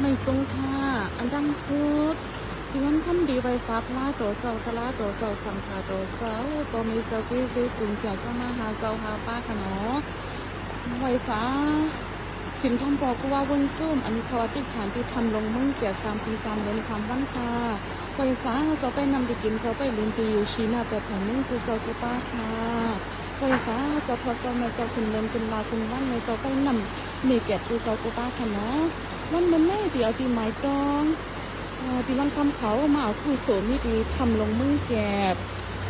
ไม่ทรงค่าอันดังสุดที่วันคำดีไว้ซับลาโตเสาทลาโตเสาสังขาโตเสาโตมีเสากีซีกุนเสียสมาหาเสาหาป้าขนอไว้ซาสินทำบอกว่าวนซุ่มอันเขาอธิษฐานที่ทำลงมึงเกี่ยสามปีสามเดือนสามวันค่ะไว้ซาจะไปนำไปกินเขาไปเรียนตีอยู่ชีน่าแต่แผ่นนึงคือเสากุป้าค่ะ ไว้ซาจะพอเจะมาจะคุณเล่นคุณลาคุณวันเลยจะไปนำมีเกติคือเสากุป้าค่ะเนาะวันมันแม่เดี๋ยวตีไม้ตองตีวันคำเขามาเอาคู่โสมีดีทำลงมือแกบ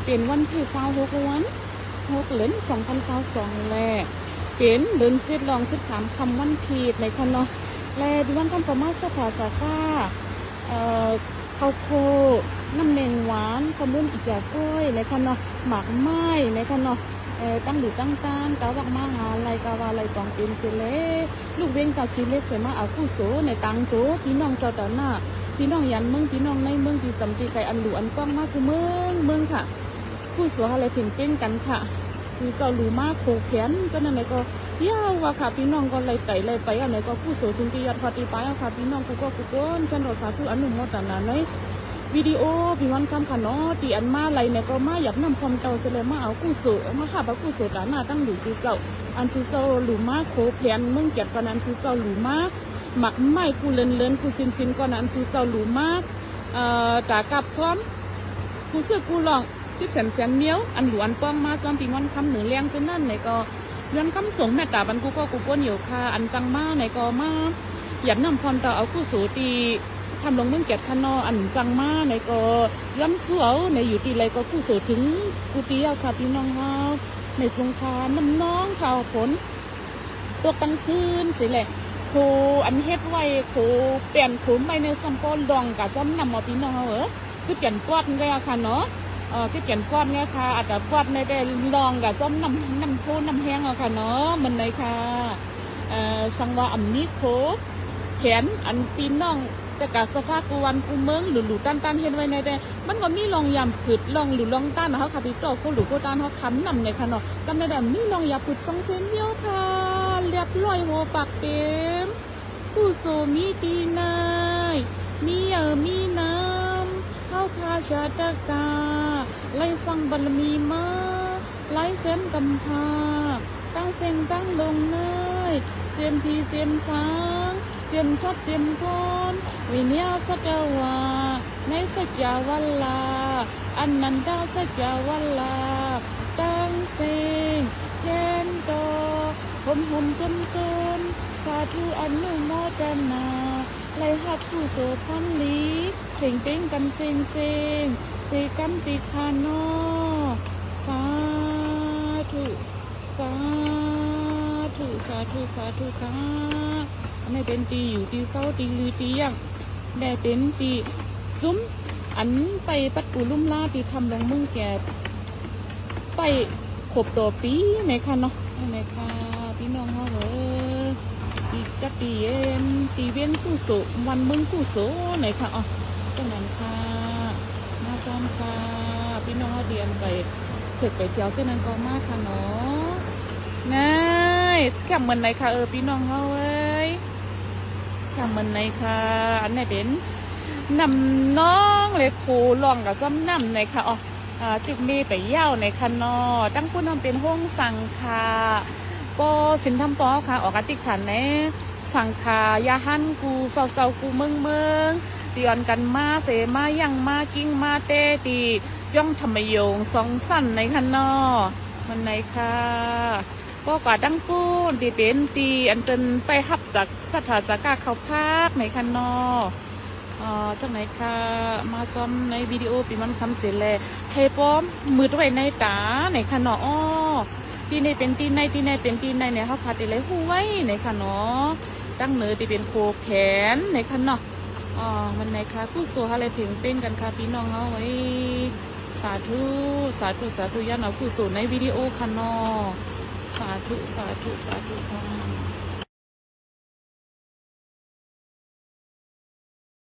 เป็นวันที่เศร้าหกวันหกเหรียญสองพันเศร้าสองแลเป็นเดินเสียลองสิบสามคำวันพีดในคันเนาะแลดีวันคำประมาสถาสาก้าเอ่อข้าวโพน้ำเนงหวานขมุนอิจากล้วยในคันเนาะหมากไม้ในคันเนาะ ตั้งดูตั้งตานกาวักมาหาอะไรกาวาอะไรกองเป็นเสเลลูกเว้งกับชีเล็กเสมาอาคู่โสในตังโตพี่น้องเจ้าตาหน้าพี่น้องยันเมืองพี่น้องในเมืองที่สำตีไก่อันหลูอันกว้างมากคือเมืองเมืองค่ะคู่โสอะไรเพ่งเป้งกันค่ะสูเจ้าหลูมากโคแขนก็นั่นแหละก็ยาวว่าค่ะพี่น้องก็เลยไต่เลยไปอันไหนก็คู่โสถึงที่ยัดพอตีไปค่ะพี่น้องกูก็กูก้นกันรอสาธุอนุโมทนาใน วิดีโอพี่วันคำค่ะเนาะตีอันมาไรเนี่ยก็มาอยากนำความเก่าเสเลยมาเอากู้โสมาค่ะพระกู้โสตาหน้าตั้งหลูสู่เจ้าอันซูเซาหลูมาโคแผนมึงเก็บกันอันซูเซาหลูมาหมักไม้กูเลินเลินกูซินซินก่อนอันซูเซาหลูมาเอ่อตากับซ้อมกูเสื้อกูลองสิบแสนแสนเมียวอันหลวนป้องมาซ้อมปีงอนคำเหนึ่งเลี้ยงเป็นนั่นไหนก็ย้อนคำสงแม่ตาบันกูก็กูป้วนอยู่ค่ะอันจังมาไหนก็มาหยัดนำพรต่อเอากู้สูตี ทำลงมึงเก็บคันนออันจังมาไหนก็ย้ำสู้เอในอยู่ตีไรก็กูสูถึงกูตีเอาค่ะพี่น้องเฮาในสงครามน้ำน้องข่าวผลตัวกลางคืนสิแหละโคอันเฮ็ดไว้โคเปลี่ยนโขมไปในสัมปอลดองกับซ้อมนำมาพี่น้องเออคือเขียนกอดก็ค่ะเนาะเออคือเขียนกอดเนี่ยค่ะอาจจะกอดในได้ลองกับซ้อมนำนำโคน้ำแห้งเอาค่ะเนาะมันเลยค่ะเอ่อสังว่าอันนี้โคแขนอันพี่น้อง แต่กาสภาพกูวันกูเมืองหรือหลูตันตันเห็นไว้ในแต่มันก็มีลองยำผืดลองหรือลองต้านเขาค่ะพี่โตกูหรือกูต้านเขาค้ำนำในค่ะเนาะกำในแต่มีลองยาผืดสองเส้นเดียวค่ะเรียบร้อยหัวปากเต็มผู้โซมีตีนายมีเออมีน้ำเข้าคาชาตกาไล่สั่งบารมีมาไล่เส้นกำพาตั้งเส้นตั้งลงเนยเสียมทีเสียมสางเจียมซับเจียมก้อน วิญญาสัจวาในสัจวัลลาอันนันตาสัจวัลลาตั้งเสงเชนโตผมหุ่นจนจนสาธุอนุโมทนาไลหับผู้โสพันลีเพ่งเป้งกันเซงเซงเซกันติคานอสาธุสาธุสาธุสาธุค่ะอันเป็นตีอยู่ตีเศร้าตีลือตียัง ได้เป็นตีซุ้มอันไปปัดปูลุ่มล่าตีทำลงมึงแก่ไปขบตัวปีไหนคะเนาะไหนคะพี่น้องเขาเออตีกะตีเอ็นตีเวียนกู้โสวันมึงกู้โสไหนคะอ๋อตรงนั้นค่ะหน้าจอมค่ะพี่น้องเขาเรียนไปเถิดไปเที่ยวเจ้านั้นก็มากค่ะเนาะง่ายแค่เหมือนไหนคะเออพี่น้องเขาเอ้ยทำ มันในค่ะอันไหนเป็นนำน้องเลยครูลองกับซ้ำนำในค่ะอ๋ออ่าจึกมีไปเย่าในคันนอตั้งผู้นำเป็นห้องสังคาปสินทำปอค่ะ ออกอติขันเนสังคายาหันกูเศร้าเศร้ากูเมืองเมืองตียนกันมาเสมายังมากิ้งมาเตตีจ้องธรรมโยงสองสั้นในคันนอมันในค่ะ ก็กว่าดังกูนตีเป็นตีอันเป็นไปฮับจากสถาจากกาเขาพากในคันนออ่าจากไหนคะมาจอมในวิดีโอปีมันคำเสียแลให้ป้อมมืดไว้ในตาในคันนออ้อตีในเป็นตีในตีในเป็นตีในเนี่ยเขาพาตีเลยหูไว้ในคันนอตั้งเนื้อตีเป็นโคแขนในคันนออ๋อมันไหนคะกู้สัวอะไรเพ่งเป้งกันค่ะพี่น้องเอาไว้สาธุสาธุสาธุยันเอากู้สูในวิดีโอคันนอ สาธุ สาธุ สาธุค่ะ